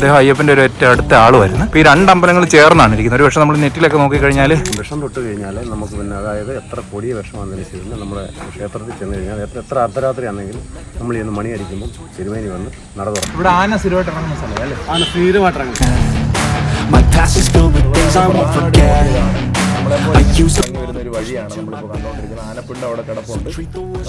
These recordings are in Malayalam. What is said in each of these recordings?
അദ്ദേഹം അയ്യപ്പന്റെ ഒരു ഏറ്റവും അടുത്ത ആളുമായിരുന്നു. ഇപ്പൊ ഈ രണ്ട് അമ്പലങ്ങൾ ചേർന്നാണ് ഇരിക്കുന്നത്. ഒരു പക്ഷേ നമ്മൾ നെറ്റിലൊക്കെ നോക്കിക്കഴിഞ്ഞാൽ വിഷം തൊട്ട് കഴിഞ്ഞാൽ നമുക്ക് പിന്നെ അതായത് എത്ര കൊടിയ വിഷം വന്നതിന് ശേഷം നമ്മുടെ ക്ഷേത്രത്തിൽ ചെന്ന് കഴിഞ്ഞാൽ എത്ര അർദ്ധരാത്രി ആണെങ്കിൽ നമ്മൾ ഇന്ന് മണി അടിക്കുമ്പോൾ തിരുമേനി വന്ന് നട തുറക്കും. ഇവിടെ ആന സ്ഥിരമായിട്ട് ഇറങ്ങുന്ന സ്ഥലം അല്ലേ ആന സ്ഥിരമായിട്ട് ഇറങ്ങുന്നത് My past is filled with things I won't forget. ഇറങ്ങി വരുന്ന ഒരു വഴിയാണ് നമ്മളിപ്പോൾ കണ്ടുകൊണ്ടിരിക്കുന്നത് ആനപ്പിണ്ട അവിടെ കിടപ്പുണ്ട്.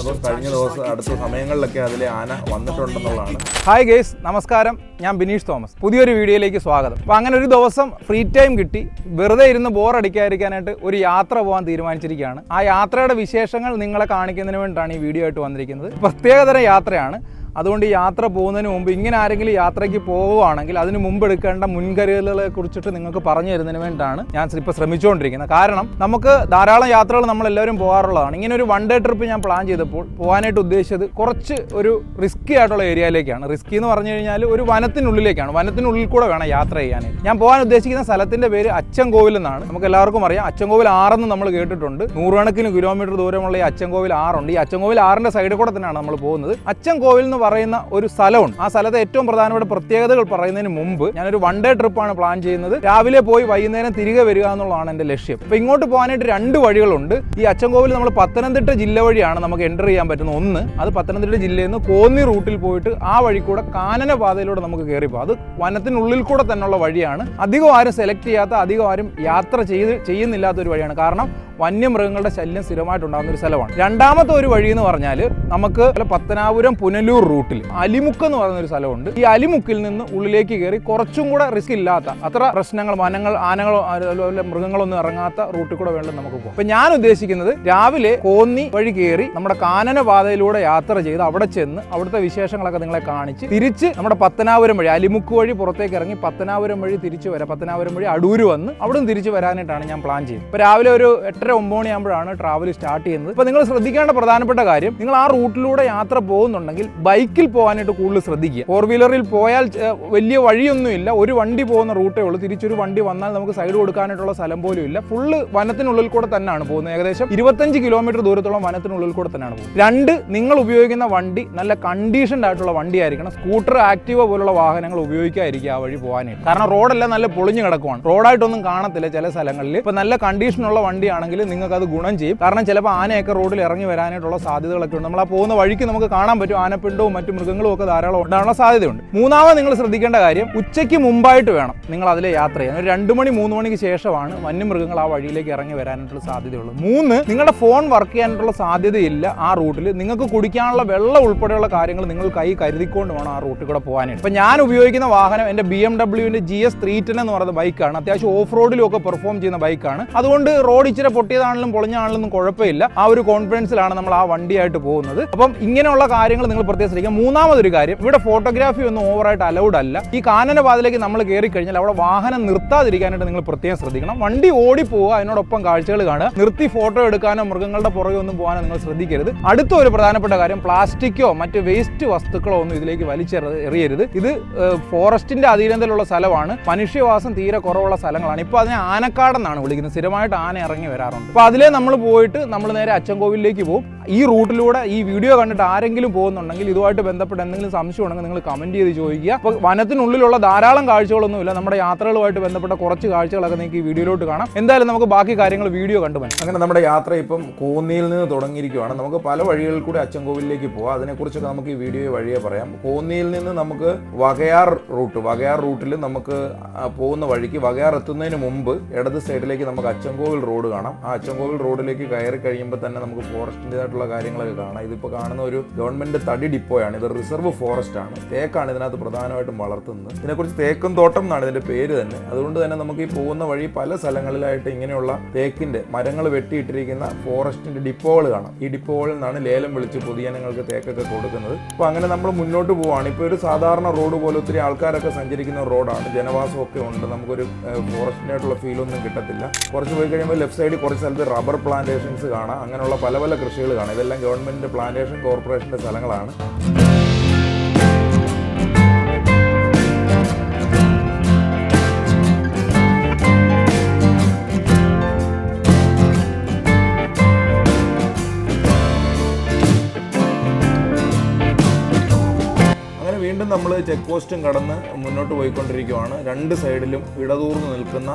അപ്പോൾ കഴിഞ്ഞ ദിവസം അടുത്ത സമയങ്ങളിലൊക്കെ അതിലെ ആന വന്നിട്ടുണ്ടെന്നുള്ളതാണ്. ഹായ് ഗേസ് നമസ്കാരം. ഞാൻ ബിനീഷ് തോമസ്. പുതിയൊരു വീഡിയോയിലേക്ക് സ്വാഗതം. അപ്പോൾ അങ്ങനെ ഒരു ദിവസം ഫ്രീ ടൈം കിട്ടി. വെറുതെ ഇരുന്ന് ബോർ അടിക്കാതിരിക്കാനായിട്ട് ഒരു യാത്ര പോകാൻ തീരുമാനിച്ചിരിക്കുകയാണ്. ആ യാത്രയുടെ വിശേഷങ്ങൾ നിങ്ങളെ കാണിക്കുന്നതിന് വേണ്ടിയിട്ടാണ് ഈ വീഡിയോ ആയിട്ട് വന്നിരിക്കുന്നത്. പ്രത്യേകതരം യാത്രയാണ്. അതുകൊണ്ട് യാത്ര പോകുന്നതിന് മുമ്പ് ഇങ്ങനെ ആരെങ്കിലും യാത്രയ്ക്ക് പോവുകയാണെങ്കിൽ അതിന് മുമ്പ് എടുക്കേണ്ട മുൻകരുതലുകളെ കുറിച്ചിട്ട് നിങ്ങൾക്ക് പറഞ്ഞു തരുന്നതിന് വേണ്ടിയിട്ടാണ് ഞാൻ ഇപ്പോൾ ശ്രമിച്ചുകൊണ്ടിരിക്കുന്നത്. കാരണം നമുക്ക് ധാരാളം യാത്രകൾ നമ്മൾ എല്ലാവരും പോകാറുള്ളതാണ്. ഇങ്ങനെ ഒരു വൺ ഡേ ട്രിപ്പ് ഞാൻ പ്ലാൻ ചെയ്തപ്പോൾ പോകാനായിട്ട് ഉദ്ദേശിച്ചത് കുറച്ച് ഒരു റിസ്ക് ആയിട്ടുള്ള ഏരിയയിലേക്കാണ് റിസ്കി എന്ന് പറഞ്ഞു കഴിഞ്ഞാൽ ഒരു വനത്തിനുള്ളിലേക്കാണ്. വനത്തിനുള്ളിൽ കൂടെ വേണം യാത്ര ചെയ്യാനായിട്ട് ഞാൻ പോകാൻ ഉദ്ദേശിക്കുന്ന സ്ഥലത്തിന്റെ പേര് അച്ചൻകോവിൽ എന്നാണ്. നമുക്ക് എല്ലാവർക്കും അറിയാം. അച്ചൻകോവിൽ ആറെന്ന് നമ്മൾ കേട്ടിട്ടുണ്ട്. നൂറുകണക്കിന് കിലോമീറ്റർ ദൂരമുള്ള ഈ അച്ചൻകോവിൽ ആറുണ്ട് ഈ അച്ചൻകോവിൽ ആറിന്റെ സൈഡിൽ കൂടെ തന്നെയാണ് നമ്മൾ പോകുന്നത്. അച്ചൻകോവിൽ എന്ന് പറയുന്ന ഒരു സ്ഥലമുണ്ട്. ആ സ്ഥലത്തെ ഏറ്റവും പ്രധാനപ്പെട്ട പ്രത്യേകതകൾ പറയുന്നതിന് മുമ്പ് ഞാനൊരു വൺ ഡേ ട്രിപ്പാണ് പ്ലാൻ ചെയ്യുന്നത്. രാവിലെ പോയി വൈകുന്നേരം തിരികെ വരിക എന്നുള്ളതാണ് എന്റെ ലക്ഷ്യം. അപ്പോൾ ഇങ്ങോട്ട് പോകാനായിട്ട് രണ്ട് വഴികളുണ്ട്. ഈ അച്ചൻകോവിൽ നമ്മൾ പത്തനംതിട്ട ജില്ല വഴിയാണ് നമുക്ക് എന്റർ ചെയ്യാൻ പറ്റുന്നത് ഒന്ന്. അത് പത്തനംതിട്ട ജില്ലയിൽ നിന്ന് കോന്നി റൂട്ടിൽ പോയിട്ട് ആ വഴി കൂടെ കാനന പാതയിലൂടെ നമുക്ക് കയറി പോകാം. അത് വനത്തിനുള്ളിൽ കൂടെ തന്നെയുള്ള വഴിയാണ്. അധികം ആരും സെലക്ട് ചെയ്യാത്ത അധികം ആരും യാത്ര ചെയ്ത് ചെയ്യുന്നില്ലാത്ത ഒരു വഴിയാണ്. കാരണം വന്യമൃഗങ്ങളുടെ ശല്യം സ്ഥിരമായിട്ടുണ്ടാകുന്ന ഒരു സ്ഥലമാണ്. രണ്ടാമത്തെ ഒരു വഴി എന്ന് പറഞ്ഞാൽ നമുക്ക് പത്തനാപുരം പുനലൂർ റൂട്ടിൽ അലിമുക്ക് എന്ന് പറയുന്ന ഒരു സ്ഥലമുണ്ട്. ഈ അലിമുക്കിൽ നിന്ന് ഉള്ളിലേക്ക് കയറി കുറച്ചും കൂടെ റിസ്ക് ഇല്ലാത്ത അത്ര പ്രശ്നങ്ങൾ വനങ്ങൾ ആനകളോ അതുപോലെ മൃഗങ്ങളൊന്നും ഇറങ്ങാത്ത റൂട്ടിൽ കൂടെ വേണ്ടത് നമുക്ക് പോകാം അപ്പൊ ഞാൻ ഉദ്ദേശിക്കുന്നത് രാവിലെ കോന്നി വഴി കയറി നമ്മുടെ കാനന പാതയിലൂടെ യാത്ര ചെയ്ത് അവിടെ ചെന്ന് അവിടുത്തെ വിശേഷങ്ങളൊക്കെ നിങ്ങളെ കാണിച്ച് തിരിച്ച് നമ്മുടെ പത്തനാപുരം വഴി അലിമുക്ക് വഴി പുറത്തേക്ക് ഇറങ്ങി പത്തനാപുരം വഴി തിരിച്ചു വരാം. പത്തനാപുരം വഴി അടൂര് വന്ന് അവിടെ നിന്ന് തിരിച്ചു വരാനായിട്ടാണ് ഞാൻ പ്ലാൻ ചെയ്യുന്നത്. ഇപ്പൊ രാവിലെ ഒരു എട്ടര ഒമ്പത് മണിയാകുമ്പോഴാണ് ട്രാവൽ സ്റ്റാർട്ട് ചെയ്യുന്നത്. അപ്പോൾ നിങ്ങൾ ശ്രദ്ധിക്കേണ്ട പ്രധാനപ്പെട്ട കാര്യം നിങ്ങൾ ആ റൂട്ടിലൂടെ യാത്ര പോകുന്നുണ്ടെങ്കിൽ ബൈക്കിൽ പോകാനായിട്ട് കൂടുതൽ ശ്രദ്ധിക്കുക. ഫോർ വീലറിൽ പോയാൽ വലിയ വഴിയൊന്നുമില്ല. ഒരു വണ്ടി പോകുന്ന റൂട്ടേ ഉള്ളൂ. തിരിച്ചൊരു വണ്ടി വന്നാൽ നമുക്ക് സൈഡ് കൊടുക്കാനായിട്ടുള്ള സ്ഥലം പോലും ഇല്ല. ഫുള്ള് വനത്തിനുള്ളിൽ കൂടെ തന്നെയാണ് പോകുന്നത്. ഏകദേശം ഇരുപത്തഞ്ച് കിലോമീറ്റർ ദൂരത്തോളം വനത്തിനുള്ളിൽ കൂടെ തന്നെയാണ് പോകുന്നത്. രണ്ട് നിങ്ങൾ ഉപയോഗിക്കുന്ന വണ്ടി നല്ല കണ്ടീഷൻഡ് ആയിട്ടുള്ള വണ്ടി ആയിരിക്കണം സ്കൂട്ടർ ആക്റ്റീവ പോലുള്ള വാഹനങ്ങൾ ഉപയോഗിക്കാതിരിക്കുക ആ വഴി പോകാനായിട്ട്. കാരണം റോഡെല്ലാം നല്ല പൊളിഞ്ഞു കിടക്കുവാണ്. റോഡായിട്ടൊന്നും കാണത്തില്ല ചില സ്ഥലങ്ങളിൽ. ഇപ്പൊ നല്ല കണ്ടീഷനുള്ള വണ്ടിയാണെങ്കിൽ നിങ്ങൾക്ക് അത് ഗുണം ചെയ്യും. കാരണം ചിലപ്പോൾ ആനയൊക്കെ റോഡിൽ ഇറങ്ങി വരാനായിട്ടുള്ള സാധ്യതകളൊക്കെ ഉണ്ട്. നമ്മൾ ആ പോകുന്ന വഴിക്ക് നമുക്ക് കാണാൻ പറ്റും ആനപ്പിണ്ടവും മറ്റു മൃഗങ്ങളും ഒക്കെ ധാരാളം ഉണ്ടാകാനുള്ള സാധ്യതയുണ്ട്. മൂന്നാമത് നിങ്ങൾ ശ്രദ്ധിക്കേണ്ട കാര്യം ഉച്ചയ്ക്ക് മുമ്പായിട്ട് വേണം നിങ്ങൾ അതിലെ യാത്ര ചെയ്യാൻ. ഒരു രണ്ട് മണി മൂന്ന് മണിക്ക് ശേഷമാണ് വന്യമൃഗങ്ങൾ ആ വഴിയിലേക്ക് ഇറങ്ങി വരാനായിട്ടുള്ള സാധ്യതയുള്ളത് മൂന്ന് നിങ്ങളുടെ ഫോൺ വർക്ക് ചെയ്യാനായിട്ടുള്ള സാധ്യതയില്ല ആ റൂട്ടിൽ. നിങ്ങൾക്ക് കുടിക്കാനുള്ള വെള്ളം ഉൾപ്പെടെയുള്ള കാര്യങ്ങൾ നിങ്ങൾ കൈ കരുതിക്കൊണ്ട് വേണം ആ റൂട്ടിൽ കൂടെ പോകാനായിട്ട്. ഇപ്പം ഞാൻ ഉപയോഗിക്കുന്ന വാഹനം എന്റെ ബി എം ഡബ്ല്യുവിന്റെ ജി എസ് ത്രീ ടെൻ എന്ന് പറയുന്ന ബൈക്കാണ് അത്യാവശ്യം ഓഫ് റോഡിലും ഒക്കെ പെർഫോം ചെയ്യുന്ന ബൈക്കാണ് അതുകൊണ്ട് റോഡ് ഇച്ചിരി പൊട്ടിയതാണെങ്കിലും പൊളിഞ്ഞാണെങ്കിലും കുഴപ്പമില്ല. ആ ഒരു കോൺഫിഡൻസിലാണ് നമ്മൾ ആ വണ്ടിയായിട്ട് പോകുന്നത്. അപ്പം ഇങ്ങനെയുള്ള കാര്യങ്ങൾ നിങ്ങൾ പ്രത്യേകം ശ്രദ്ധിക്കുക. മൂന്നാമതൊരു കാര്യം ഇവിടെ ഫോട്ടോഗ്രാഫി ഒന്നും ഓവറായിട്ട് അലൗഡ് അല്ല. ഈ കാനന പാതയിലേക്ക് നമ്മൾ കയറി കഴിഞ്ഞാൽ അവിടെ വാഹനം നിർത്താതിരിക്കാനായിട്ട് നിങ്ങൾ പ്രത്യേകം ശ്രദ്ധിക്കണം. വണ്ടി ഓടിപ്പോവുക അതിനോടൊപ്പം കാഴ്ചകൾ കാണുക. നിർത്തി ഫോട്ടോ എടുക്കാനോ മൃഗങ്ങളുടെ പുറകെ ഒന്നും പോകാനോ നിങ്ങൾ ശ്രദ്ധിക്കരുത്. അടുത്ത ഒരു പ്രധാനപ്പെട്ട കാര്യം പ്ലാസ്റ്റിക്കോ മറ്റ് വേസ്റ്റ് വസ്തുക്കളോ ഒന്നും ഇതിലേക്ക് വലിച്ചെറി എറിയരുത്. ഇത് ഫോറസ്റ്റിന്റെ അധീനതയിലുള്ള സ്ഥലമാണ്. മനുഷ്യവാസം തീരെ കുറവുള്ള സ്ഥലങ്ങളാണ്. ഇപ്പോൾ അതിനെ ആനക്കാടെന്നാണ് വിളിക്കുന്നത്. സ്ഥിരമായിട്ട് ആന ഇറങ്ങി വരാറുണ്ട് അപ്പോൾ അതിലേ നമ്മൾ പോയിട്ട് നമ്മൾ നേരെ അച്ചൻകോവിലേക്ക് പോകും ഈ റൂട്ടിലൂടെ ഈ വീഡിയോ കണ്ടിട്ട് ആരെങ്കിലും പോകുന്നുണ്ടെങ്കിൽ ഇതുമായിട്ട് ബന്ധപ്പെട്ട് എന്തെങ്കിലും സംശയം ഉണ്ടെങ്കിൽ നിങ്ങൾ കമന്റ് ചെയ്ത് ചോദിക്കുക. അപ്പോൾ വനത്തിനുള്ളിലുള്ള ധാരാളം കാഴ്ചകളൊന്നുമില്ല. നമ്മുടെ യാത്രകളുമായിട്ട് ബന്ധപ്പെട്ട കുറച്ച് കാഴ്ചകളൊക്കെ നിങ്ങൾക്ക് ഈ വീഡിയോയിലോട്ട് കാണാം. എന്തായാലും നമുക്ക് ബാക്കി കാര്യങ്ങൾ വീഡിയോ കണ്ടു അങ്ങനെ നമ്മുടെ യാത്ര ഇപ്പം കോന്നിയിൽ നിന്ന് തുടങ്ങിയിരിക്കുകയാണ് നമുക്ക് പല വഴികളിൽ കൂടി അച്ചൻകോവിലേക്ക് പോകാം അതിനെക്കുറിച്ചൊക്കെ നമുക്ക് ഈ വീഡിയോ വഴിയെ പറയാം. കോന്നിയിൽ നിന്ന് നമുക്ക് വകയാർ റൂട്ട് വകയാർ റൂട്ടിൽ നമുക്ക് പോകുന്ന വഴിക്ക് വകയാർ എത്തുന്നതിന് മുമ്പ് ഇടത് സൈഡിലേക്ക് നമുക്ക് അച്ചൻകോവിൽ റോഡ് കാണാം. ആ അച്ചൻകോവിൽ റോഡിലേക്ക് കയറി കഴിയുമ്പോൾ തന്നെ നമുക്ക് ഫോറസ്റ്റിന്റെതായിട്ടുള്ള കാര്യങ്ങളൊക്കെ കാണാം. ഇതിപ്പോൾ കാണുന്ന ഒരു ഗവൺമെന്റ് തടി ഡിപ്പോയാണ്. ഇത് റിസർവ് ഫോറസ്റ്റ് ആണ്. തേക്കാണ് ഇതിനകത്ത് പ്രധാനമായിട്ടും വളർത്തുന്നത്. ഇതിനെക്കുറിച്ച് തേക്കും തോട്ടം എന്നാണ് ഇതിന്റെ പേര് തന്നെ. അതുകൊണ്ട് തന്നെ നമുക്ക് ഈ പോകുന്ന വഴി പല സ്ഥലങ്ങളിലായിട്ട് ഇങ്ങനെയുള്ള തേക്കിന്റെ മരങ്ങൾ വെട്ടിയിട്ടിരിക്കുന്ന ഫോറസ്റ്റിന്റെ ഡിപ്പോകൾ കാണാം. ഈ ഡിപ്പോകളിൽ നിന്നാണ് ലേലം വിളിച്ച് പൊതുജനങ്ങൾക്ക് തേക്കൊക്കെ കൊടുക്കുന്നത്. അപ്പോൾ അങ്ങനെ നമ്മൾ മുന്നോട്ട് പോവുകയാണ് ഇപ്പോൾ ഒരു സാധാരണ റോഡ് പോലെ ഒത്തിരി ആൾക്കാരൊക്കെ സഞ്ചരിക്കുന്ന റോഡാണ്. ജനവാസമൊക്കെ ഉണ്ട്. നമുക്കൊരു ഫോറസ്റ്റിന്റെ ആയിട്ടുള്ള ഫീലൊന്നും കിട്ടത്തില്ല. കുറച്ച് പോയി കഴിയുമ്പോൾ ലെഫ്റ്റ് സൈഡിൽ കുറച്ച് സ്ഥലത്ത് റബ്ബർ പ്ലാന്റേഷൻസ് കാണാം. അങ്ങനെയുള്ള പല പല കൃഷികൾ കാണാം. ഇതെല്ലാം ഗവൺമെന്റിന്റെ പ്ലാന്റേഷൻ കോർപ്പറേഷന്റെ സ്ഥലങ്ങളാണ്. വീണ്ടും നമ്മൾ ചെക്ക് പോസ്റ്റും കടന്ന് മുന്നോട്ട് പോയിക്കൊണ്ടിരിക്കുവാണ്. രണ്ട് സൈഡിലും ഇടതൂർന്ന് നിൽക്കുന്ന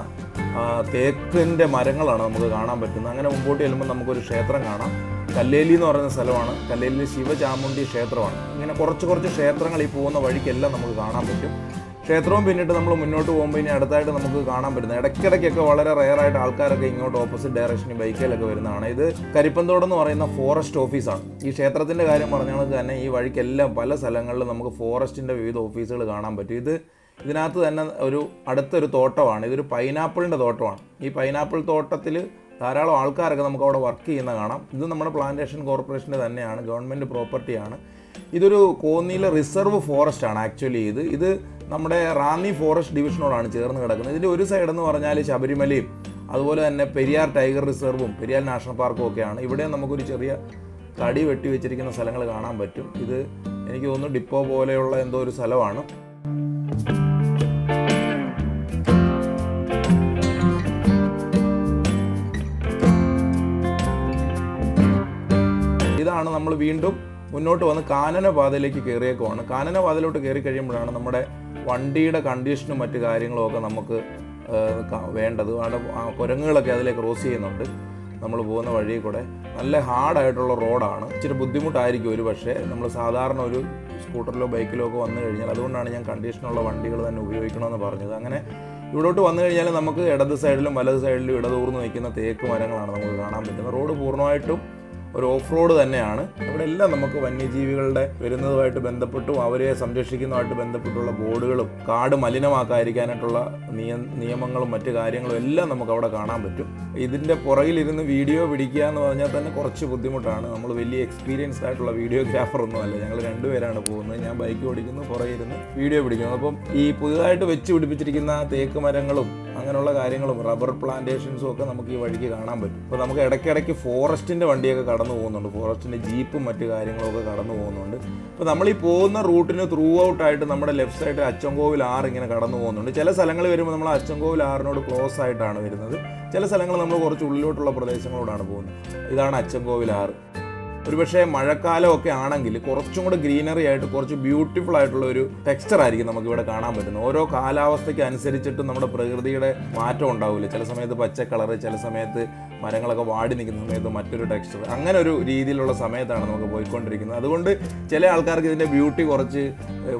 തേക്കിന്റെ മരങ്ങളാണ് നമുക്ക് കാണാൻ പറ്റുന്നത്. അങ്ങനെ മുമ്പോട്ട് ചെല്ലുമ്പോൾ നമുക്കൊരു ക്ഷേത്രം കാണാം. കല്ലേലി എന്ന് പറയുന്ന സ്ഥലമാണ്. കല്ലേലി ശിവചാമുണ്ടി ക്ഷേത്രമാണ്. ഇങ്ങനെ കുറച്ച് കുറച്ച് ക്ഷേത്രങ്ങൾ ഈ പോകുന്ന വഴിക്കെല്ലാം നമുക്ക് കാണാൻ പറ്റും. ക്ഷേത്രവും പിന്നിട്ട് നമ്മൾ മുന്നോട്ട് പോകുമ്പോൾ ഇനി അടുത്തായിട്ട് നമുക്ക് കാണാൻ പറ്റുന്നത്. ഇടയ്ക്കിടയ്ക്കൊക്കെ വളരെ റെയറായിട്ട് ആൾക്കാരൊക്കെ ഇങ്ങോട്ട് ഓപ്പോസിറ്റ് ഡയറക്ഷനിൽ ബൈക്കിലൊക്കെ വരുന്നതാണ്. ഇത് കരിപ്പന്തോട് എന്ന് പറയുന്ന ഫോറസ്റ്റ് ഓഫീസാണ് ഈ ക്ഷേത്രത്തിന്റെ കാര്യം പറഞ്ഞാൽ തന്നെ ഈ വഴിക്കെല്ലാം പല സ്ഥലങ്ങളിലും നമുക്ക് ഫോറസ്റ്റിന്റെ വിവിധ ഓഫീസുകൾ കാണാൻ പറ്റും. ഇത് ഇതിനകത്ത് തന്നെ ഒരു അടുത്തൊരു തോട്ടമാണ്. ഇതൊരു പൈനാപ്പിളിന്റെ തോട്ടമാണ്. ഈ പൈനാപ്പിൾ തോട്ടത്തിൽ ധാരാളം ആൾക്കാരൊക്കെ നമുക്ക് അവിടെ വർക്ക് ചെയ്യുന്ന കാണാം. ഇത് നമ്മുടെ പ്ലാന്റേഷൻ കോർപ്പറേഷന്റെ തന്നെയാണ് ഗവൺമെന്റ് പ്രോപ്പർട്ടിയാണ്. ഇതൊരു കോന്നിയിലെ റിസർവ് ഫോറസ്റ്റ് ആണ് ആക്ച്വലി ഇത്. ഇത് നമ്മുടെ റാന്നി ഫോറസ്റ്റ് ഡിവിഷനോടാണ് ചേർന്ന് കിടക്കുന്നത്. ഇതിന്റെ ഒരു സൈഡ് എന്ന് പറഞ്ഞാൽ ശബരിമലയും അതുപോലെ തന്നെ പെരിയാർ ടൈഗർ റിസർവും പെരിയാർ നാഷണൽ പാർക്കും ഒക്കെയാണ്. ഇവിടെ നമുക്കൊരു ചെറിയ തടി വെട്ടി വെച്ചിരിക്കുന്ന സ്ഥലങ്ങൾ കാണാൻ പറ്റും. ഇത് എനിക്ക് തോന്നുന്നു ഡിപ്പോ പോലെയുള്ള എന്തോ ഒരു സ്ഥലമാണ്. ഇതാണ് നമ്മൾ വീണ്ടും മുന്നോട്ട് വന്ന് കാനനപാതയിലേക്ക് കയറിയേക്കുവാണ്. കാനന പാതയിലോട്ട് കയറി കഴിയുമ്പോഴാണ് നമ്മുടെ വണ്ടിയുടെ കണ്ടീഷനും മറ്റു കാര്യങ്ങളുമൊക്കെ നമുക്ക് വേണ്ടത്. അവിടെ കുരങ്ങുകളൊക്കെ അതിലെ ക്രോസ് ചെയ്യുന്നുണ്ട്. നമ്മൾ പോകുന്ന വഴി കൂടെ നല്ല ഹാർഡായിട്ടുള്ള റോഡാണ് ഇച്ചിരി ബുദ്ധിമുട്ടായിരിക്കും ഒരു പക്ഷേ. നമ്മൾ സാധാരണ ഒരു സ്കൂട്ടറിലോ ബൈക്കിലോ ഒക്കെ വന്നു കഴിഞ്ഞാൽ അതുകൊണ്ടാണ് ഞാൻ കണ്ടീഷനുള്ള വണ്ടികൾ തന്നെ ഉപയോഗിക്കണമെന്ന് പറഞ്ഞത്. അങ്ങനെ ഇവിടോട്ട് വന്നു കഴിഞ്ഞാൽ നമുക്ക് ഇടത് സൈഡിലും വലത് സൈഡിലും ഇടതൂർന്ന് നിൽക്കുന്ന തേക്ക് മരങ്ങളാണ് നമുക്ക് കാണാൻ പറ്റുന്നത്. റോഡ് പൂർണമായിട്ടും ഒരു ഓഫ് റോഡ് തന്നെയാണ്. ഇവിടെ എല്ലാം നമുക്ക് വന്യജീവികളുടെ വരുന്നതുമായിട്ട് ബന്ധപ്പെട്ടും അവരെ സംരക്ഷിക്കുന്നതുമായിട്ട് ബന്ധപ്പെട്ടുള്ള ബോർഡുകളും കാട് മലിനമാക്കാതിരിക്കാനായിട്ടുള്ള നിയ നിയമങ്ങളും മറ്റു കാര്യങ്ങളും എല്ലാം നമുക്ക് അവിടെ കാണാൻ പറ്റും. ഇതിന്റെ പുറകിലിരുന്ന് വീഡിയോ പിടിക്കുക എന്ന് പറഞ്ഞാൽ തന്നെ കുറച്ച് ബുദ്ധിമുട്ടാണ്. നമ്മൾ വലിയ എക്സ്പീരിയൻസ്ഡ് ആയിട്ടുള്ള വീഡിയോഗ്രാഫർ ഒന്നും അല്ല. ഞങ്ങൾ രണ്ടുപേരാണ് പോകുന്നത്. ഞാൻ ബൈക്ക് ഓടിക്കുന്നു പുറകിരുന്ന് വീഡിയോ പിടിക്കുന്നു. അപ്പം ഈ പുതുതായിട്ട് വെച്ച് പിടിപ്പിച്ചിരിക്കുന്ന തേക്ക് മരങ്ങളും അങ്ങനെയുള്ള കാര്യങ്ങളും റബ്ബർ പ്ലാന്റേഷൻസും ഒക്കെ നമുക്ക് ഈ വഴിക്ക് കാണാൻ പറ്റും. അപ്പോൾ നമുക്ക് ഇടയ്ക്കിടയ്ക്ക് ഫോറസ്റ്റിന്റെ വണ്ടിയൊക്കെ കടന്നു പോകുന്നുണ്ട്. ഫോറസ്റ്റിന്റെ ജീപ്പും മറ്റു കാര്യങ്ങളൊക്കെ കടന്നു പോകുന്നുണ്ട്. അപ്പോൾ നമ്മൾ ഈ പോകുന്ന റൂട്ടിന് ത്രൂ ഔട്ട് ആയിട്ട് നമ്മുടെ ലെഫ്റ്റ് സൈഡ് അച്ചൻകോവിൽ ആറ് ഇങ്ങനെ കടന്നു പോകുന്നുണ്ട്. ചില സ്ഥലങ്ങൾ വരുമ്പോൾ നമ്മൾ അച്ചൻകോവിൽ ആറിനോട് ക്ലോസ് ആയിട്ടാണ് വരുന്നത്. ചില സ്ഥലങ്ങൾ നമ്മൾ കുറച്ച് ഉള്ളിലോട്ടുള്ള പ്രദേശങ്ങളോടാണ് പോകുന്നത്. ഇതാണ് അച്ചൻകോവിൽ ആറ്. ഒരുപക്ഷെ മഴക്കാലമൊക്കെ ആണെങ്കിൽ കുറച്ചും കൂടെ ഗ്രീനറി ആയിട്ട് കുറച്ച് ബ്യൂട്ടിഫുൾ ആയിട്ടുള്ള ഒരു ടെക്സ്ചർ ആയിരിക്കും നമുക്ക് ഇവിടെ കാണാൻ പറ്റുന്നത്. ഓരോ കാലാവസ്ഥയ്ക്ക് അനുസരിച്ചിട്ട് നമ്മുടെ പ്രകൃതിയുടെ മാറ്റം ഉണ്ടാവില്ല ചില സമയത്ത് പച്ച കളറ് ചില സമയത്ത് മരങ്ങളൊക്കെ വാടി നിൽക്കുന്ന സമയത്ത് മറ്റൊരു ടെക്സ്ചർ. അങ്ങനെ ഒരു രീതിയിലുള്ള സമയത്താണ് നമുക്ക് പോയിക്കൊണ്ടിരിക്കുന്നത്. അതുകൊണ്ട് ചില ആൾക്കാർക്ക് ഇതിന്റെ ബ്യൂട്ടി കുറച്ച്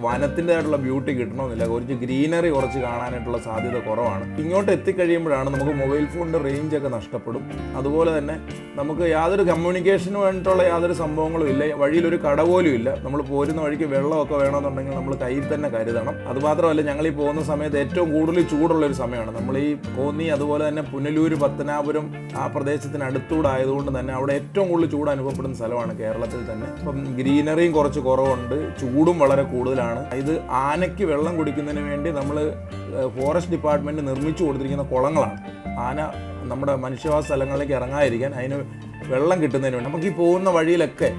വനത്തിന്റെതായിട്ടുള്ള ബ്യൂട്ടി കിട്ടണമെന്നില്ല. കുറച്ച് ഗ്രീനറി കുറച്ച് കാണാനായിട്ടുള്ള സാധ്യത കുറവാണ്. ഇങ്ങോട്ട് എത്തിക്കഴിയുമ്പോഴാണ് നമുക്ക് മൊബൈൽ ഫോണിന്റെ റേഞ്ച് ഒക്കെ നഷ്ടപ്പെടും. അതുപോലെ തന്നെ നമുക്ക് യാതൊരു കമ്മ്യൂണിക്കേഷന് വേണ്ടിയിട്ടുള്ള യാതൊരു സംഭവങ്ങളും ഇല്ല. വഴിയിൽ ഒരു കട പോലും ഇല്ല. നമ്മൾ പോരുന്ന വഴിക്ക് വെള്ളമൊക്കെ വേണമെന്നുണ്ടെങ്കിൽ നമ്മൾ കയ്യിൽ തന്നെ കരുതണം. അതുമാത്രമല്ല ഞങ്ങൾ ഈ പോകുന്ന സമയത്ത് ഏറ്റവും കൂടുതൽ ചൂടുള്ള ഒരു സമയമാണ്. നമ്മൾ ഈ കോന്നി അതുപോലെ തന്നെ പുനലൂര് പത്തനാപുരം ആ പ്രദേശത്തിന് അടുത്തൂടെ ആയതുകൊണ്ട് തന്നെ അവിടെ ഏറ്റവും കൂടുതൽ ചൂട് അനുഭവപ്പെടുന്ന സ്ഥലമാണ് കേരളത്തിൽ തന്നെ. അപ്പം ഗ്രീനറിയും കുറച്ച് കുറവുണ്ട്. ചൂടും വളരെ കൂടുതലാണ്. ഇത് ആനയ്ക്ക് വെള്ളം കുടിക്കുന്നതിന് വേണ്ടി നമ്മൾ ഫോറസ്റ്റ് ഡിപ്പാർട്ട്മെന്റ് നിർമ്മിച്ചു കൊടുത്തിരിക്കുന്ന കുളങ്ങളാണ്. ആന നമ്മുടെ മനുഷ്യവാസ സ്ഥലങ്ങളിലേക്ക് ഇറങ്ങാതിരിക്കാൻ അതിന് വെള്ളം കിട്ടുന്നതിന് വേണ്ടി. നമുക്ക് ഈ പോകുന്ന വഴിയിലൊക്കെ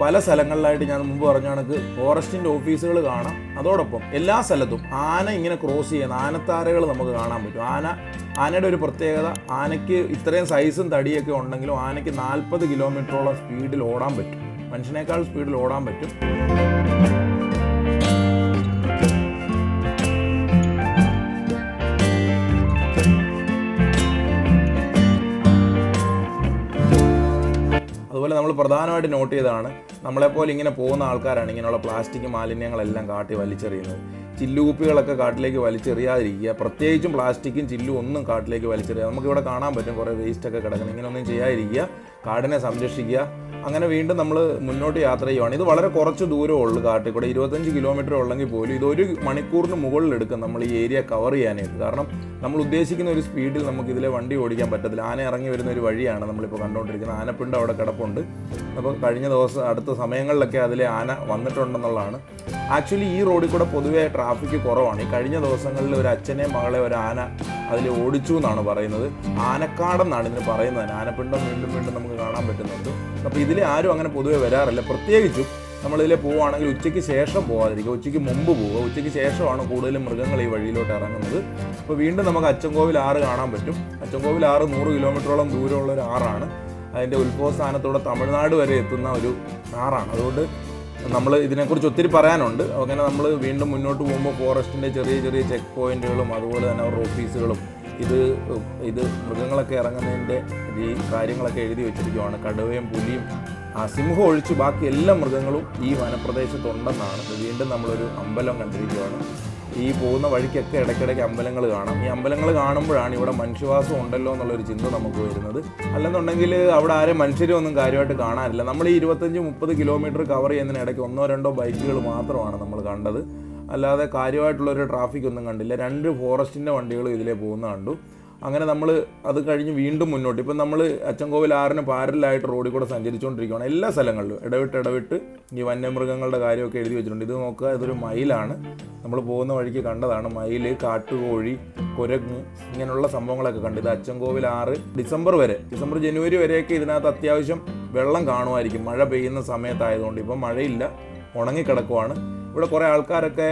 പല സ്ഥലങ്ങളിലായിട്ട് ഞാൻ മുമ്പ് പറഞ്ഞ കണക്ക് ഫോറസ്റ്റിന്റെ ഓഫീസുകൾ കാണാം. അതോടൊപ്പം എല്ലാ സ്ഥലത്തും ആന ഇങ്ങനെ ക്രോസ് ചെയ്യുന്ന ആനത്താരകൾ നമുക്ക് കാണാൻ പറ്റും. ആന ആനയുടെ ഒരു പ്രത്യേകത ആനയ്ക്ക് ഇത്രയും സൈസും തടിയൊക്കെ ഉണ്ടെങ്കിലും ആനയ്ക്ക് നാൽപ്പത് കിലോമീറ്ററോളം സ്പീഡിൽ ഓടാൻ പറ്റും. മനുഷ്യനേക്കാൾ സ്പീഡിൽ ഓടാൻ പറ്റും. നമ്മൾ പ്രധാനമായിട്ട് നോട്ട് ചെയ്തതാണ് നമ്മളെപ്പോലെ ഇങ്ങനെ പോകുന്ന ആൾക്കാരാണ് ഇങ്ങനെയുള്ള പ്ലാസ്റ്റിക് മാലിന്യങ്ങളെല്ലാം കാട്ടി വലിച്ചെറിയുന്നത്. ചില്ലുകുപ്പികളൊക്കെ കാട്ടിലേക്ക് വലിച്ചെറിയാതിരിക്കുക. പ്രത്യേകിച്ചും പ്ലാസ്റ്റിക്കും ചില്ലും ഒന്നും കാട്ടിലേക്ക് വലിച്ചെറിയുക നമുക്കിവിടെ കാണാൻ പറ്റും കുറേ വേസ്റ്റ് ഒക്കെ കിടക്കുന്നത്. ഇങ്ങനെയൊന്നും ചെയ്യാതിരിക്കുക. കാടിനെ സംരക്ഷിക്കുക. അങ്ങനെ വീണ്ടും നമ്മൾ മുന്നോട്ട് യാത്ര ചെയ്യുവാണ്. ഇത് വളരെ കുറച്ച് ദൂരമേ ഉള്ളൂ കാട്ടിൽ കൂടെ. ഇരുപത്തഞ്ച് കിലോമീറ്റർ ഉള്ളെങ്കിൽ പോലും ഇത് ഒരു മണിക്കൂറിന് മുകളിൽ എടുക്കും നമ്മൾ ഈ ഏരിയ കവർ ചെയ്യാനായിട്ട്. കാരണം നമ്മൾ ഉദ്ദേശിക്കുന്ന ഒരു സ്പീഡിൽ നമുക്ക് ഇതിലെ വണ്ടി ഓടിക്കാൻ പറ്റത്തില്ല. ആന ഇറങ്ങി വരുന്ന ഒരു വഴിയാണ് നമ്മളിപ്പോൾ കണ്ടുകൊണ്ടിരിക്കുന്നത് ആനപ്പിണ്ട് അവിടെ കിടപ്പുണ്ട്. അപ്പോൾ കഴിഞ്ഞ ദിവസം അടുത്ത സമയങ്ങളിലൊക്കെ അതിലെ ആന വന്നിട്ടുണ്ടെന്നുള്ളതാണ്. ആക്ച്വലി ഈ റോഡിൽ കൂടെ പൊതുവെ ട്രാഫിക് കുറവാണ്. ഈ കഴിഞ്ഞ ദിവസങ്ങളിൽ ഒരു അച്ഛനെ മകളെ ഒരു ആന അതിൽ ഓടിച്ചു എന്നാണ് പറയുന്നത്. ആനക്കാടെന്നാണ് ഇതിന് പറയുന്നത്. ആനപ്പിണ്ടം വീണ്ടും വീണ്ടും നമുക്ക് കാണാൻ പറ്റുന്നുണ്ട്. അപ്പോൾ ഇതിൽ ആരും അങ്ങനെ പൊതുവെ വരാറില്ല. പ്രത്യേകിച്ചും നമ്മളിതിലെ പോവുകയാണെങ്കിൽ ഉച്ചയ്ക്ക് ശേഷം പോകാതിരിക്കുക ഉച്ചയ്ക്ക് മുമ്പ് പോവുക. ഉച്ചയ്ക്ക് ശേഷമാണ് കൂടുതലും മൃഗങ്ങൾ ഈ വഴിയിലോട്ട് ഇറങ്ങുന്നത്. അപ്പോൾ വീണ്ടും നമുക്ക് അച്ചൻകോവിൽ ആറ് കാണാൻ പറ്റും. അച്ചൻകോവിൽ ആറ് നൂറ് കിലോമീറ്ററോളം ദൂരമുള്ള ഒരു ആറാണ്. അതിന്റെ ഉത്ഭവ സ്ഥാനത്തോടെ തമിഴ്നാട് വരെ എത്തുന്ന ഒരു കാറാണ്. അതുകൊണ്ട് നമ്മൾ ഇതിനെക്കുറിച്ച് ഒത്തിരി പറയാനുണ്ട്. അങ്ങനെ നമ്മൾ വീണ്ടും മുന്നോട്ട് പോകുമ്പോൾ ഫോറസ്റ്റിന്റെ ചെറിയ ചെറിയ ചെക്ക് പോയിന്റുകളും അതുപോലെ തന്നെ അവരുടെ ഓഫീസുകളും ഇത് ഇത് മൃഗങ്ങളൊക്കെ ഇറങ്ങുന്നതിന്റെ ഈ കാര്യങ്ങളൊക്കെ എഴുതി വെച്ചിരിക്കുവാണ്. കടുവയും പുലിയും ആ സിംഹം ഒഴിച്ച് ബാക്കി എല്ലാ മൃഗങ്ങളും ഈ വനപ്രദേശത്തുണ്ടെന്നാണ്. വീണ്ടും നമ്മളൊരു അമ്പലം കണ്ടിരിക്കുകയാണ് ഈ പോകുന്ന വഴിക്കൊക്കെ ഇടയ്ക്കിടയ്ക്ക് അമ്പലങ്ങൾ കാണാം. ഈ അമ്പലങ്ങൾ കാണുമ്പോഴാണ് ഇവിടെ മനുഷ്യവാസം ഉണ്ടല്ലോ എന്നുള്ളൊരു ചിന്ത നമുക്ക് വരുന്നത്. അല്ലെന്നുണ്ടെങ്കിൽ അവിടെ ആരും മനുഷ്യരെ ഒന്നും കാര്യമായിട്ട് കാണാനില്ല. നമ്മൾ ഈ ഇരുപത്തഞ്ച് മുപ്പത് കിലോമീറ്റർ കവർ ചെയ്യുന്നതിന് ഇടയ്ക്ക് ഒന്നോ രണ്ടോ ബൈക്കുകൾ മാത്രമാണ് നമ്മൾ കണ്ടത്. അല്ലാതെ കാര്യമായിട്ടുള്ളൊരു ട്രാഫിക് ഒന്നും കണ്ടില്ല. രണ്ട് ഫോറസ്റ്റിന്റെ വണ്ടികൾ ഇതിലേ പോകുന്ന കണ്ടു. അങ്ങനെ നമ്മൾ അത് കഴിഞ്ഞ് വീണ്ടും മുന്നോട്ട്. ഇപ്പം നമ്മൾ അച്ചൻകോവിൽ ആറിന് പാരലായിട്ട് റോഡിൽ കൂടെ സഞ്ചരിച്ചുകൊണ്ടിരിക്കുകയാണ് എല്ലാ സ്ഥലങ്ങളിലും. ഇടവിട്ട് ഇടവിട്ട് ഈ വന്യമൃഗങ്ങളുടെ കാര്യമൊക്കെ എഴുതി വെച്ചിട്ടുണ്ട്. ഇത് നോക്കുക ഇതൊരു മയിലാണ്. നമ്മൾ പോകുന്ന വഴിക്ക് കണ്ടതാണ് മയിൽ കാട്ടുകോഴി കുരങ്ങ് ഇങ്ങനെയുള്ള സംഭവങ്ങളൊക്കെ കണ്ട്. ഇത് അച്ചൻകോവിൽ ആറ് ഡിസംബർ വരെ ഡിസംബർ ജനുവരി വരെയൊക്കെ ഇതിനകത്ത് അത്യാവശ്യം വെള്ളം കാണുമായിരിക്കും. മഴ പെയ്യുന്ന സമയത്തായതുകൊണ്ട് ഇപ്പം മഴയില്ല ഉണങ്ങിക്കിടക്കുവാണ്. ഇവിടെ കുറേ ആൾക്കാരൊക്കെ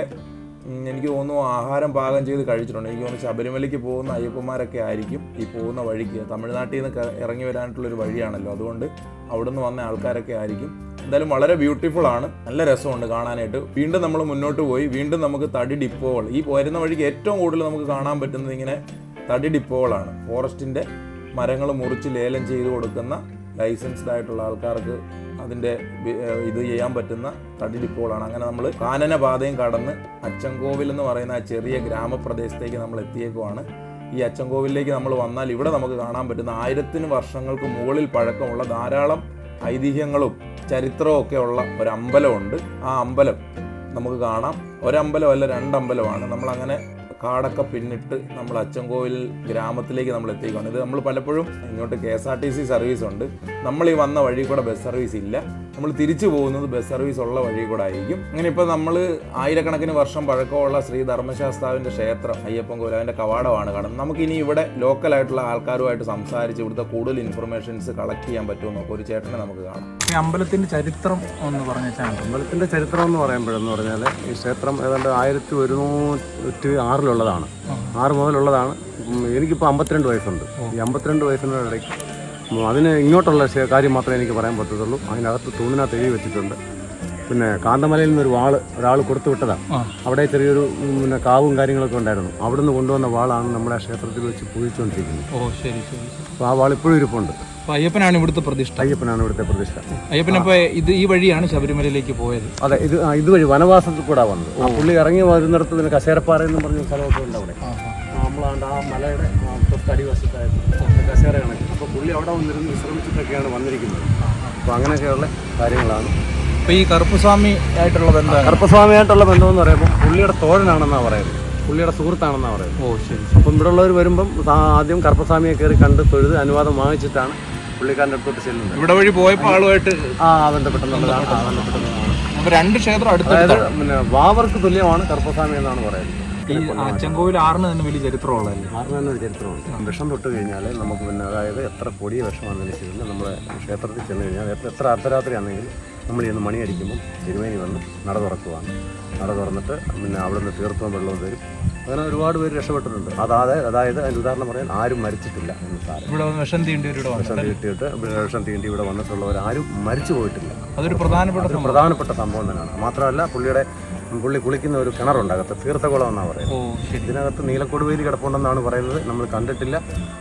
എനിക്ക് തോന്നുന്നു ആഹാരം പാകം ചെയ്ത് കഴിച്ചിട്ടുണ്ട്. എനിക്ക് തോന്നുന്നു ശബരിമലയ്ക്ക് പോകുന്ന അയ്യപ്പന്മാരൊക്കെ ആയിരിക്കും ഈ പോകുന്ന വഴിക്ക്. തമിഴ്നാട്ടിൽ നിന്ന് ഇറങ്ങി വരാനായിട്ടുള്ളൊരു വഴിയാണല്ലോ. അതുകൊണ്ട് അവിടുന്ന് വന്ന ആൾക്കാരൊക്കെ ആയിരിക്കും. എന്തായാലും വളരെ ബ്യൂട്ടിഫുൾ ആണ്. നല്ല രസമുണ്ട് കാണാനായിട്ട്. വീണ്ടും നമ്മൾ മുന്നോട്ട് പോയി. വീണ്ടും നമുക്ക് തടി ഡിപ്പോകൾ ഈ വരുന്ന വഴിക്ക് ഏറ്റവും കൂടുതൽ നമുക്ക് കാണാൻ പറ്റുന്നത് ഇങ്ങനെ തടി ഡിപ്പോകളാണ് ഫോറസ്റ്റിന്റെ മരങ്ങൾ മുറിച്ച് ലേലം ചെയ്ത് കൊടുക്കുന്ന ലൈസൻസ്ഡ് ആയിട്ടുള്ള ആൾക്കാർക്ക് അതിന്റെ ഇത് ചെയ്യാൻ പറ്റുന്ന തടി അങ്ങനെ നമ്മൾ കാനന പാതയും കടന്ന് അച്ചൻകോവിൽ എന്ന് പറയുന്ന ആ ചെറിയ ഗ്രാമപ്രദേശത്തേക്ക് നമ്മൾ എത്തിയേക്കുവാണ്. ഈ അച്ചൻകോവിലേക്ക് നമ്മൾ വന്നാൽ ഇവിടെ നമുക്ക് കാണാൻ പറ്റുന്ന ആയിരത്തിന് വർഷങ്ങൾക്ക് മുകളിൽ പഴക്കമുള്ള ധാരാളം ഐതിഹ്യങ്ങളും ചരിത്രവും ഒക്കെ ഉള്ള ഒരു ആ അമ്പലം നമുക്ക് കാണാം. ഒരമ്പലമല്ല രണ്ടമ്പലമാണ്. നമ്മളങ്ങനെ കാടൊക്കെ പിന്നിട്ട് നമ്മൾ അച്ചൻകോവിൽ ഗ്രാമത്തിലേക്ക് നമ്മൾ എത്തിക്കുകയാണ്. ഇത് നമ്മൾ പലപ്പോഴും ഇങ്ങോട്ട് K S R T C service ഉണ്ട്. നമ്മൾ ഈ വന്ന വഴി കൂടെ ബസ് സർവീസ് ഇല്ല. നമ്മൾ തിരിച്ചു പോകുന്നത് ബസ് സർവീസ് ഉള്ള വഴി കൂടെ ആയിരിക്കും. അങ്ങനെ ഇപ്പോൾ നമ്മൾ ആയിരക്കണക്കിന് വർഷം പഴക്കമുള്ള ശ്രീ ധർമ്മശാസ്താവിന്റെ ക്ഷേത്രം അയ്യപ്പൻ കോവിൽ അതിന്റെ കവാടമാണ് കാണുന്നത്. നമുക്കിനി ഇവിടെ ലോക്കലായിട്ടുള്ള ആൾക്കാരുമായിട്ട് സംസാരിച്ച് ഇവിടുത്തെ കൂടുതൽ ഇൻഫർമേഷൻസ് കളക്ട് ചെയ്യാൻ പറ്റുമോ നോക്കാം. ഒരു ചേട്ടനെ നമുക്ക് കാണാം. ഈ അമ്പലത്തിന്റെ ചരിത്രം എന്ന് പറഞ്ഞാൽ അമ്പലത്തിന്റെ ചരിത്രം എന്ന് പറയുമ്പോഴെന്ന് പറഞ്ഞാൽ ഈ ക്ഷേത്രം ഏതാണ്ട് ആയിരത്തി ഒരുന്നൂറ്റി ആറിലുള്ളതാണ്. ആറ് മുതലുള്ളതാണ്. എനിക്കിപ്പോൾ അമ്പത്തിരണ്ട് വയസ്സുണ്ട്. ഈ അമ്പത്തിരണ്ട് ഉം, അതിന് ഇങ്ങോട്ടുള്ള കാര്യം മാത്രമേ എനിക്ക് പറയാൻ പറ്റത്തുള്ളൂ. അതിനകത്ത് തൂണിനകത്ത് എഴുതി വെച്ചിട്ടുണ്ട്. പിന്നെ കാന്തമലയിൽ നിന്ന് ഒരു വാൾ ഒരാൾ കൊടുത്തു വിട്ടതാണ് അവിടെ ചെറിയൊരു പിന്നെ കാവും കാര്യങ്ങളൊക്കെ ഉണ്ടായിരുന്നു. അവിടുന്ന് കൊണ്ടുവന്ന വാളാണ് നമ്മുടെ ക്ഷേത്രത്തിൽ വെച്ച് പൂജിച്ചുകൊണ്ടിരിക്കുന്നത്. ഓ ശരി ശരി അപ്പോൾ ആ വാൾ ഇപ്പോഴും ഇരിപ്പുണ്ട്. അയ്യപ്പനാണ് ഇവിടുത്തെ പ്രതിഷ്ഠ. അയ്യപ്പനാണ് ഇവിടുത്തെ പ്രതിഷ്ഠ. അയ്യപ്പനപ്പോ ഇത് ഈ വഴിയാണ് ശബരിമലയിലേക്ക് പോയത്. അതെ ഇത് ഇതുവഴി വനവാസത്തിൽ കൂടെ വന്നത്. ആ പുള്ളി ഇറങ്ങി വരുന്നിടത്ത് പിന്നെ കസേരപ്പാറ എന്ന് പറഞ്ഞ സ്ഥലമൊക്കെ ഉണ്ട് അവിടെ. നമ്മളാണ്ട് ആ മലയുടെ തൊട്ടടിവശത്തായിരുന്നു തൊട്ടടി പുള്ളി അവിടെ വന്നിരുന്ന് വിശ്രമിച്ചിട്ടൊക്കെയാണ് വന്നിരിക്കുന്നത്. അപ്പോൾ അങ്ങനെയൊക്കെയുള്ള കാര്യങ്ങളാണ്. അപ്പോൾ ഈ കറുപ്പസ്വാമി ആയിട്ടുള്ള ബന്ധം കറുപ്പസ്വാമി ആയിട്ടുള്ള ബന്ധം എന്ന് പറയുമ്പോൾ പുള്ളിയുടെ തോഴനാണെന്നാണ് പറയുന്നത്. പുള്ളിയുടെ സുഹൃത്താണെന്നാണ് പറയുന്നത്. ഓ ശരി അപ്പം ഇവിടെ ഉള്ളവർ വരുമ്പം ആദ്യം കറുപ്പസ്വാമിയെ കയറി കണ്ട് തൊഴുത് അനുവാദം വാങ്ങിച്ചിട്ടാണ് പുള്ളിക്കാരന്റെ അടുത്തോട്ട് ചെല്ലുന്നത്. ഇവിടെ വഴി പോയപ്പോൾ ആളുമായിട്ട് ആ ബന്ധപ്പെട്ടെന്നുള്ളതാണ് ബന്ധപ്പെട്ടെന്നുള്ളതാണ് അപ്പോൾ രണ്ട് ക്ഷേത്രം അടുത്ത പിന്നെ വാവർക്ക് തുല്യമാണ് കറുപ്പസ്വാമി എന്നാണ് പറയുന്നത്. ഈ അച്ചൻകോവിൽ ആറിന് തന്നെ വലിയ ചരിത്രമുള്ളതല്ലേ? ആറിന് ഒരു ചരിത്രമുണ്ട്. വിഷം തൊട്ട് കഴിഞ്ഞാൽ നമുക്ക് പിന്നെ അതായത് എത്ര പൊടിയ വിഷമാണെന്ന് വെച്ചിട്ടുണ്ട് നമ്മുടെ ക്ഷേത്രത്തിൽ ചെന്ന് കഴിഞ്ഞാൽ എത്ര- അർദ്ധരാത്രി ആണെങ്കിൽ നമ്മൾ ഇന്ന് മണി അടിക്കുമ്പോൾ തിരുമേനി വന്ന് നട തുറക്കുവാണ്. നട തുറന്നിട്ട് പിന്നെ അവിടുന്ന് നിന്ന് തീർത്ഥവും വെള്ളവും തരും. അങ്ങനെ ഒരുപാട് പേര് രക്ഷപ്പെട്ടിട്ടുണ്ട്. അതായത് അതായത് അതിന്റെ ഉദാഹരണം പറയാൻ ആരും മരിച്ചിട്ടില്ല എന്ന് സാരം. ഇവിടെ വിഷം തീണ്ടി ഇവിടെ വിഷം തീട്ടിയിട്ട് വിഷം തീണ്ടി ഇവിടെ വന്നിട്ടുള്ളവർ ആരും മരിച്ചു പോയിട്ടില്ല. അതൊരു പ്രധാനപ്പെട്ട പ്രധാനപ്പെട്ട സംഭവം തന്നെയാണ്. മാത്രമല്ല പുള്ളിയുടെ പുള്ളി കുളിക്കുന്ന ഒരു കിണറുണ്ട്. അകത്ത് തീർത്ഥകുളം എന്നാണ് പറയുന്നത്. ഇതിനകത്ത് നീലക്കൊടുവേലി കിടപ്പുണ്ടെന്നാണ് പറയുന്നത്. നമ്മൾ കണ്ടിട്ടില്ല.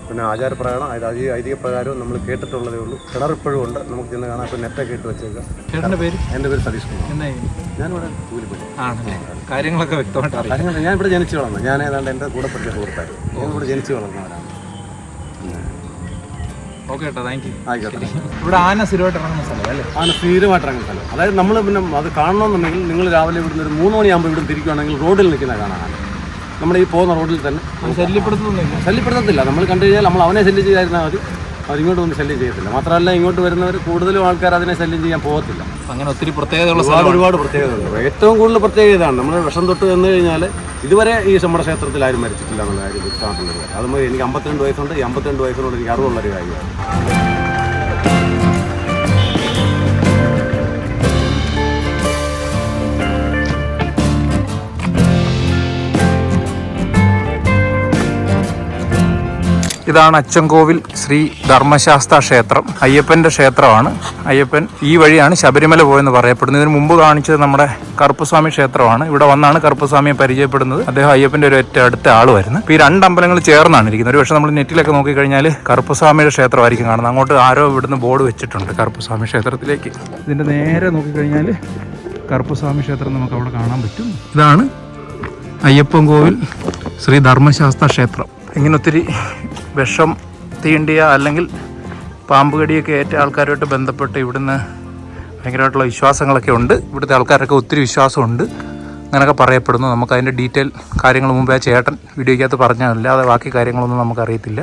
പിന്നെ ആചാരപ്രകാരം അതായത് ഐതി ഐതിഹ്യപ്രകാരവും നമ്മൾ കേട്ടിട്ടുള്ളതേ ഉള്ളൂ. കിണർ ഇപ്പോഴും ഉണ്ട്. നമുക്ക് ചെന്ന് കാണാൻ ഇപ്പോൾ നെറ്റൊക്കെ ഇട്ട് വെച്ചേക്കാം. ചേട്ടന്റെ പേര്? എന്റെ പേര് സതീഷ് കുമാർ. ഞാനിവിടെ കാര്യങ്ങളൊക്കെ വ്യക്തമായിട്ട് ഞാൻ ഇവിടെ ജനിച്ചു വളർന്നു. ഞാൻ ഏതാണ്ട് എന്റെ കൂടെ പഠിച്ച സുഹൃത്തായിരുന്നു. ഞാൻ ഇവിടെ ജനിച്ചു വളർന്നവരാണ്. ഓക്കെ കേട്ടോ താങ്ക് യു ആയിക്കോട്ടെ. ഇവിടെ ആന സ്ഥിരമായിട്ട് ഇറങ്ങുന്ന സ്ഥലം അല്ലേ? ആണ് സ്ഥിരമായിട്ട് ഇറങ്ങുന്ന സ്ഥലം. അതായത് നമ്മൾ പിന്നെ അത് കാണണമെന്നുണ്ടെങ്കിൽ നിങ്ങൾ രാവിലെ ഇവിടുന്ന് ഒരു മൂന്ന് മണിയാകുമ്പോൾ ഇവിടെ തിരിക്കുകയാണെങ്കിൽ റോഡിൽ നിൽക്കുന്ന കാണാൻ നമ്മുടെ ഈ പോകുന്ന റോഡിൽ തന്നെ ശല്യപ്പെടുത്തുന്നില്ല ശല്യപ്പെടുത്തത്തില്ല. നമ്മൾ കണ്ടു കഴിഞ്ഞാൽ നമ്മൾ അവനെ ശല്യം ചെയ്തായിരുന്നാൽ മതി. അവരിങ്ങോട്ട് വന്ന് ശല്യം ചെയ്യത്തില്ല. മാത്രമല്ല ഇങ്ങോട്ട് വരുന്നവർ കൂടുതലും ആൾക്കാർ അതിനെ ശല്യം ചെയ്യാൻ പോകത്തില്ല. അങ്ങനെ ഒത്തിരി പ്രത്യേകതയുള്ള ഒരുപാട് ഒരുപാട് ഏറ്റവും കൂടുതൽ പ്രത്യേകത ഇതാണ് നമ്മൾ വിഷം തൊട്ട് വന്നു കഴിഞ്ഞാൽ ഇതുവരെ ഈ നമ്മുടെ ക്ഷേത്രത്തിൽ ആരും മരിച്ചിട്ടില്ല എന്നുള്ള കാര്യം വ്യക്തമാക്കുന്നത് അതുമായി എനിക്ക് അമ്പത്തിരണ്ട് വയസ്സുണ്ട്. ഈ അമ്പത്തിരണ്ട് വയസ്സിനോട് എനിക്ക് അറിവുള്ളൊരു കാര്യമാണ്. ഇതാണ് അച്ചൻകോവിൽ ശ്രീ ധർമ്മശാസ്ത്ര ക്ഷേത്രം. അയ്യപ്പന്റെ ക്ഷേത്രമാണ്. അയ്യപ്പൻ ഈ വഴിയാണ് ശബരിമല പോയെന്ന് പറയപ്പെടുന്നത്. ഇതിന് മുമ്പ് കാണിച്ചത് നമ്മുടെ കറുപ്പസ്വാമി ക്ഷേത്രമാണ്. ഇവിടെ വന്നാണ് കറുപ്പസ്വാമിയെ പരിചയപ്പെടുന്നത്. അദ്ദേഹം അയ്യപ്പന്റെ ഒരു ഏറ്റവും അടുത്ത ആളുമായിരുന്നു. ഈ രണ്ട് അമ്പലങ്ങൾ ചേർന്നാണ് ഇരിക്കുന്നത്. ഒരു പക്ഷേ നമ്മൾ നെറ്റിലൊക്കെ നോക്കിക്കഴിഞ്ഞാൽ കറുപ്പസ്വാമിയുടെ ക്ഷേത്രമായിരിക്കും കാണുന്നത്. അങ്ങോട്ട് ആരോ ഇവിടുന്ന് ബോർഡ് വെച്ചിട്ടുണ്ട് കറുപ്പസ്വാമി ക്ഷേത്രത്തിലേക്ക്. ഇതിന്റെ നേരെ നോക്കിക്കഴിഞ്ഞാൽ കറുപ്പസ്വാമി ക്ഷേത്രം നമുക്ക് അവിടെ കാണാൻ പറ്റും. ഇതാണ് അയ്യപ്പൻ കോവിൽ ശ്രീ ധർമ്മശാസ്ത്ര ക്ഷേത്രം. ഇങ്ങനെ ഒത്തിരി വിഷം തീണ്ടിയ അല്ലെങ്കിൽ പാമ്പ് കടിയൊക്കെ ഏറ്റ ആൾക്കാരുമായിട്ട് ബന്ധപ്പെട്ട് ഇവിടുന്ന് ഭയങ്കരമായിട്ടുള്ള വിശ്വാസങ്ങളൊക്കെ ഉണ്ട്. ഇവിടുത്തെ ആൾക്കാരൊക്കെ ഒത്തിരി വിശ്വാസമുണ്ട്. അങ്ങനെയൊക്കെ പറയപ്പെടുന്നു. നമുക്ക് അതിന്റെ ഡീറ്റെയിൽ കാര്യങ്ങൾ മുമ്പേ ചേട്ടൻ വീഡിയോയ്ക്കകത്ത് പറഞ്ഞാൽ അല്ലാതെ ബാക്കി കാര്യങ്ങളൊന്നും നമുക്കറിയത്തില്ല.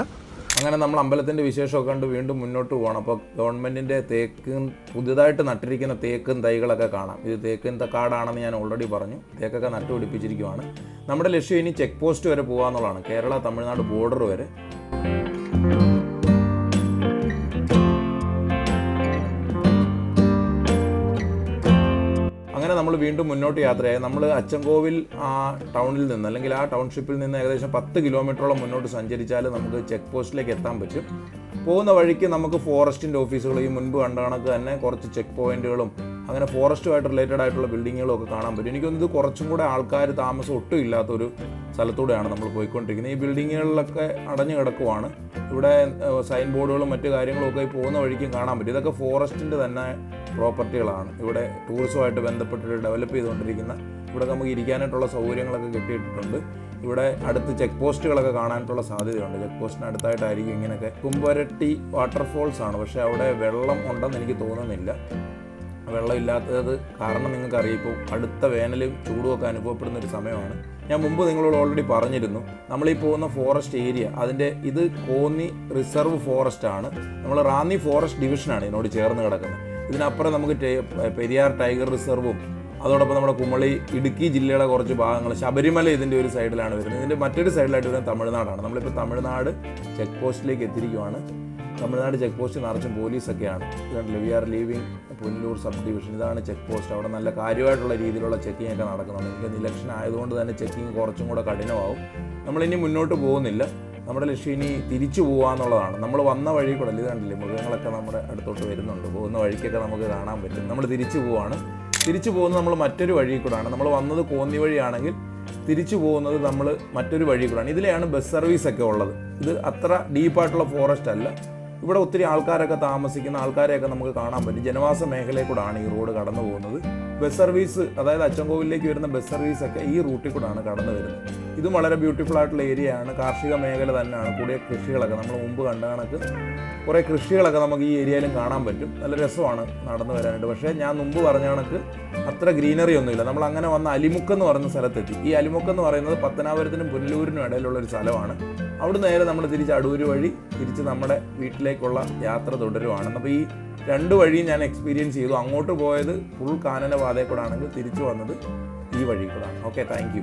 അങ്ങനെ നമ്മൾ അമ്പലത്തിന്റെ വിശേഷമൊക്കെ കണ്ട് വീണ്ടും മുന്നോട്ട് പോകണം. അപ്പോൾ ഗവൺമെന്റിന്റെ തേക്കും പുതിയതായിട്ട് നട്ടിരിക്കുന്ന തേക്കും തൈകളൊക്കെ കാണാം. ഇത് തേക്കും കാടാണെന്ന് ഞാൻ ഓൾറെഡി പറഞ്ഞു. തേക്കൊക്കെ നട്ടുപിടിപ്പിച്ചിരിക്കുവാണ്. നമ്മുടെ ലക്ഷ്യം ഇനി ചെക്ക് പോസ്റ്റ് വരെ പോകാന്നുള്ളതാണ്. കേരള തമിഴ്നാട് ബോർഡർ വരെ നമ്മൾ വീണ്ടും മുന്നോട്ട് യാത്രയായി. നമ്മൾ അച്ചൻകോവിൽ ആ ടൗണിൽ നിന്ന് അല്ലെങ്കിൽ ആ ടൗൺഷിപ്പിൽ നിന്ന് ഏകദേശം പത്ത് കിലോമീറ്ററോളം മുന്നോട്ട് സഞ്ചരിച്ചാൽ നമുക്ക് ചെക്ക് പോസ്റ്റിലേക്ക് എത്താൻ പറ്റും. പോകുന്ന വഴിക്ക് നമുക്ക് ഫോറസ്റ്റിന്റെ ഓഫീസുകൾ ഈ മുൻപ് കണ്ട കണക്ക് തന്നെ കുറച്ച് ചെക്ക് പോയിന്റുകളും അങ്ങനെ ഫോറസ്റ്റുമായിട്ട് റിലേറ്റഡ് ആയിട്ടുള്ള ബിൽഡിങ്ങുകളും ഒക്കെ കാണാൻ പറ്റും. എനിക്കൊന്നും ഇത് കുറച്ചും കൂടെ ആൾക്കാർ താമസം ഒട്ടും ഇല്ലാത്തൊരു സ്ഥലത്തൂടെയാണ് നമ്മൾ പോയിക്കൊണ്ടിരിക്കുന്നത്. ഈ ബിൽഡിങ്ങുകളിലൊക്കെ അടഞ്ഞു കിടക്കുവാണ്. ഇവിടെ സൈൻ ബോർഡുകളും മറ്റു കാര്യങ്ങളും ഒക്കെ പോകുന്ന വഴിക്കും കാണാൻ പറ്റും. ഇതൊക്കെ ഫോറസ്റ്റിന്റെ തന്നെ പ്രോപ്പർട്ടികളാണ് ഇവിടെ ടൂറിസവുമായിട്ട് ബന്ധപ്പെട്ട് ഡെവലപ്പ് ചെയ്തുകൊണ്ടിരിക്കുന്ന ഇവിടെ നമുക്ക് ഇരിക്കാനായിട്ടുള്ള സൗകര്യങ്ങളൊക്കെ കിട്ടിയിട്ടുണ്ട്. ഇവിടെ അടുത്ത് ചെക്ക് പോസ്റ്റുകളൊക്കെ കാണാനായിട്ടുള്ള സാധ്യതയുണ്ട്. ചെക്ക് പോസ്റ്റിന് അടുത്തായിട്ടായിരിക്കും ഇങ്ങനെയൊക്കെ. കുമ്പരട്ടി വാട്ടർഫോൾസ് ആണ്. പക്ഷേ അവിടെ വെള്ളം ഉണ്ടെന്ന് എനിക്ക് തോന്നുന്നില്ല. വെള്ളം ഇല്ലാത്തത് കാരണം നിങ്ങൾക്കറിയാം ഇപ്പോൾ അടുത്ത വേനലും ചൂടും ഒക്കെ അനുഭവപ്പെടുന്ന ഒരു സമയമാണ്. ഞാൻ മുമ്പ് നിങ്ങളോട് ഓൾറെഡി പറഞ്ഞിരുന്നു. നമ്മൾ ഈ പോകുന്ന ഫോറസ്റ്റ് ഏരിയ അതിന്റെ ഇത് കോന്നി റിസർവ് ഫോറസ്റ്റ് ആണ്. നമ്മൾ റാന്നി ഫോറസ്റ്റ് ഡിവിഷനാണ് ഇതിനോട് ചേർന്ന് കിടക്കുന്നത്. ഇതിനപ്പുറം നമുക്ക് പെരിയാർ ടൈഗർ റിസർവും അതോടൊപ്പം നമ്മുടെ കുമളി ഇടുക്കി ജില്ലയുടെ കുറച്ച് ഭാഗങ്ങൾ ശബരിമല ഇതിന്റെ ഒരു സൈഡിലാണ് വരുന്നത്. ഇതിന്റെ മറ്റൊരു സൈഡിലായിട്ട് വരുന്നത് തമിഴ്നാടാണ്. നമ്മളിപ്പോൾ തമിഴ്നാട് ചെക്ക് പോസ്റ്റിലേക്ക് എത്തിയിരിക്കുവാണ്. തമിഴ്നാട് ചെക്ക് പോസ്റ്റ് നിറച്ചും പോലീസൊക്കെയാണ്. ഇതാണ് we are leaving Punalur sub division ഇതാണ് ചെക്ക് പോസ്റ്റ്. അവിടെ നല്ല കാര്യമായിട്ടുള്ള രീതിയിലുള്ള ചെക്കിംഗ് ഒക്കെ നടക്കുന്നുണ്ട്. എനിക്ക് ഇലക്ഷൻ ആയതുകൊണ്ട് തന്നെ ചെക്കിംഗ് കുറച്ചും കൂടെ കഠിനമാവും നമ്മളിനി മുന്നോട്ട് പോകുന്നില്ല. നമ്മുടെ ലക്ഷ്യം ഇനി തിരിച്ചു പോകാന്നുള്ളതാണ് നമ്മൾ വന്ന വഴി കൂടെ ഇത് കണ്ടില്ലേ മൃഗങ്ങളൊക്കെ നമ്മുടെ അടുത്തോട്ട് വരുന്നുണ്ട്. പോകുന്ന വഴിക്കൊക്കെ നമുക്ക് കാണാൻ പറ്റും. നമ്മൾ തിരിച്ചു പോവാണ്. തിരിച്ചു പോകുന്നത് നമ്മൾ മറ്റൊരു വഴി കൂടാണ്. നമ്മൾ വന്നത് കോന്നി വഴിയാണെങ്കിൽ തിരിച്ചു പോകുന്നത് നമ്മൾ മറ്റൊരു വഴി കൂടാണ്. ഇതിലെയാണ് ബസ് സർവീസ് ഒക്കെ ഉള്ളത്. ഇത് അത്ര ഡീപ്പായിട്ടുള്ള ഫോറസ്റ്റ് അല്ല. ഇവിടെ ഒത്തിരി ആൾക്കാരൊക്കെ താമസിക്കുന്ന ആൾക്കാരെയൊക്കെ നമുക്ക് കാണാൻ പറ്റും. ജനവാസ മേഖലയിൽ കൂടാണ് ഈ റോഡ് കടന്നു പോകുന്നത് ബസ് സർവീസ് അതായത് അച്ചൻകോവിലേക്ക് വരുന്ന ബസ് സർവീസൊക്കെ ഈ റൂട്ടിൽ കൂടാണ് കടന്നു വരുന്നത് ഇതും വളരെ ബ്യൂട്ടിഫുൾ ആയിട്ടുള്ള ഏരിയ ആണ്. കാർഷിക മേഖല തന്നെയാണ്. കൂടിയ കൃഷികളൊക്കെ നമ്മൾ മുമ്പ് കണ്ട കണക്ക് കുറേ കൃഷികളൊക്കെ നമുക്ക് ഈ ഏരിയയിലും കാണാൻ പറ്റും. നല്ല രസമാണ് നടന്നു വരാനായിട്ട്. പക്ഷേ ഞാൻ മുമ്പ് പറഞ്ഞ കണക്ക് അത്ര ഗ്രീനറി ഒന്നുമില്ല. നമ്മൾ അങ്ങനെ വന്ന അലിമുക്ക് എന്ന് പറയുന്ന സ്ഥലത്തെത്തി. ഈ അലിമുക്ക് എന്ന് പറയുന്നത് പത്തനാപുരത്തിനും പുനലൂരിനും ഇടയിലുള്ള ഒരു സ്ഥലമാണ്. അവിടെ നേരെ നമ്മൾ തിരിച്ച് അടൂര് വഴി തിരിച്ച് നമ്മുടെ വീട്ടിലേക്കുള്ള യാത്ര തുടരുവാണ്. അപ്പോൾ ഈ രണ്ട് വഴിയും ഞാൻ എക്സ്പീരിയൻസ് ചെയ്തു. അങ്ങോട്ട് പോയത് ഫുൾ കാനന പാതയിൽ കൂടെ ആണെങ്കിൽ തിരിച്ചു വന്നത് ഈ വഴി കൂടാണ് ഓക്കെ താങ്ക്